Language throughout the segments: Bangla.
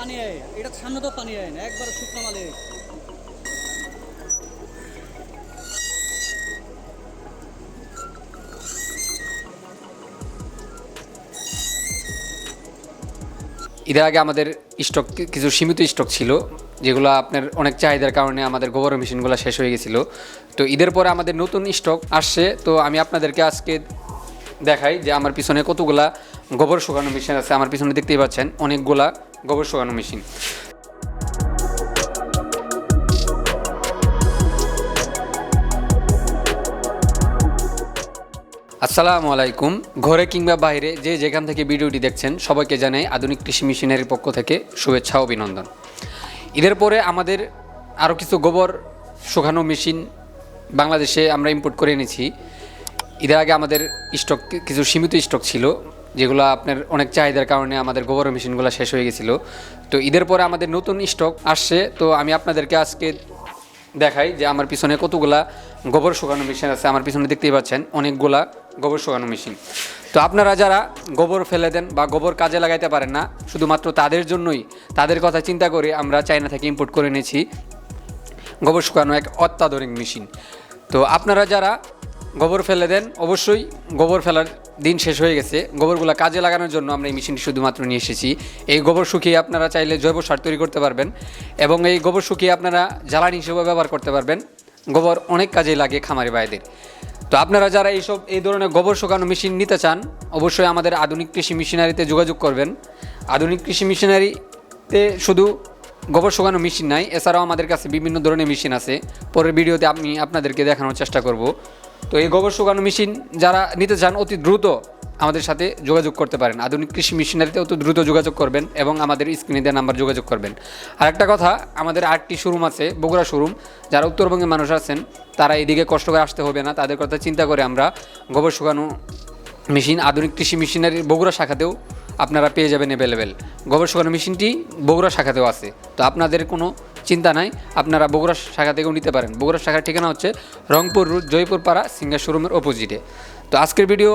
পানি আয়। এটা সামনে তো পানি আয় না, একবার শুকনো মালে ঈদের আগে আমাদের স্টক, কিছু সীমিত স্টক ছিল, যেগুলো আপনার অনেক চাহিদার কারণে আমাদের গোবর মেশিনগুলো শেষ হয়ে গেছিল। তো ঈদের পরে আমাদের নতুন স্টক আসছে, তো আমি আপনাদেরকে আজকে দেখাই যে আমার পিছনে কতগুলা গোবর শুকানো মেশিন আছে। আমার পিছনে দেখতেই পাচ্ছেন, অনেকগুলা। গোবর শুকানো মেশিন। আসসালামু আলাইকুম। ঘরে কিংবা বাইরে যে যেখান থেকে ভিডিওটি দেখছেন, সবাইকে জানাই আধুনিক কৃষি মেশিনারির পক্ষ থেকে শুভেচ্ছা, অভিনন্দন। ঈদের পরে আমাদের আরও কিছু গোবর শুকানো মেশিন বাংলাদেশে আমরা ইম্পোর্ট করে এনেছি। ঈদের আগে আমাদের স্টক কিছু সীমিত স্টক ছিল। যেগুলো আপনার অনেক চাহিদার কারণে আমাদের গোবর মেশিনগুলো শেষ হয়ে গেছিল। তো ঈদের পরে আমাদের নতুন স্টক আসছে। তো আমি আপনাদেরকে আজকে দেখাই যে আমার পিছনে কতগুলা গোবর শুকানো মেশিন আছে। আমার পিছনে দেখতেই পাচ্ছেন অনেকগুলা গোবর শুকানো মেশিন। তো আপনারা যারা গোবর ফেলে দেন বা গোবর কাজে লাগাইতে পারেন না, শুধুমাত্র তাদের জন্যই, তাদের কথা চিন্তা করে আমরা চায়না থেকে ইম্পোর্ট করে এনেছি। গোবর শুকানো এক অত্যাধুনিক মেশিন। তো আপনারা যারা গোবর ফেলে দেন। অবশ্যই গোবর ফেলার দিন শেষ হয়ে গেছে। গোবরগুলো কাজে লাগানোর জন্য আমরা এই মেশিনটি শুধুমাত্র নিয়ে এসেছি। এই গোবর শুকিয়ে আপনারা চাইলে জৈব সার তৈরি করতে পারবেন এবং এই গোবর শুকিয়ে আপনারা জ্বালানি হিসেবে ব্যবহার করতে পারবেন। গোবর অনেক কাজে লাগে খামারি ভাইদের। তো আপনারা যারা এইসব, এই ধরনের গোবর শুকানো মেশিন নিতে চান, অবশ্যই আমাদের আধুনিক কৃষি মেশিনারিতে যোগাযোগ করবেন। আধুনিক কৃষি মেশিনারিতে শুধু গোবর শুকানো মেশিন নাই, এছাড়াও আমাদের কাছে বিভিন্ন ধরনের মেশিন আছে। পরের ভিডিওতে আমি আপনাদেরকে দেখানোর চেষ্টা করব। তো এই গোবর শুকানো মেশিন যারা নিতে চান অতি দ্রুত আমাদের সাথে যোগাযোগ করতে পারেন। আধুনিক কৃষি মেশিনারিতে অত দ্রুত যোগাযোগ করবেন এবং আমাদের স্ক্রিনে দেওয়া নাম্বার যোগাযোগ করবেন। আর একটা কথা, আমাদের আটটি শোরুম আছে, বগুড়া শোরুম। যারা উত্তরবঙ্গের মানুষ আছেন, তারা এদিকে কষ্ট করে আসতে হবে না। তাদের কথা চিন্তা করে আমরা গোবর শুকানো মেশিন, আধুনিক কৃষি মেশিনারির বগুড়া শাখাতেও আপনারা পেয়ে যাবেন অ্যাভেলেবেল গোবর শুকানো মেশিনটি বগুড়া শাখাতেও আছে। তো আপনাদের কোনো চিন্তা নাই, আপনারা বগুড়া শাখা থেকেও নিতে পারেন। বগুড়া শাখার ঠিকানা হচ্ছে রংপুর রোড জয়পুর পাড়া সিঙ্গার শোরুমের অপোজিটে তো আজকের ভিডিও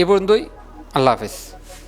এ পর্যন্তই, আল্লাহ হাফেজ।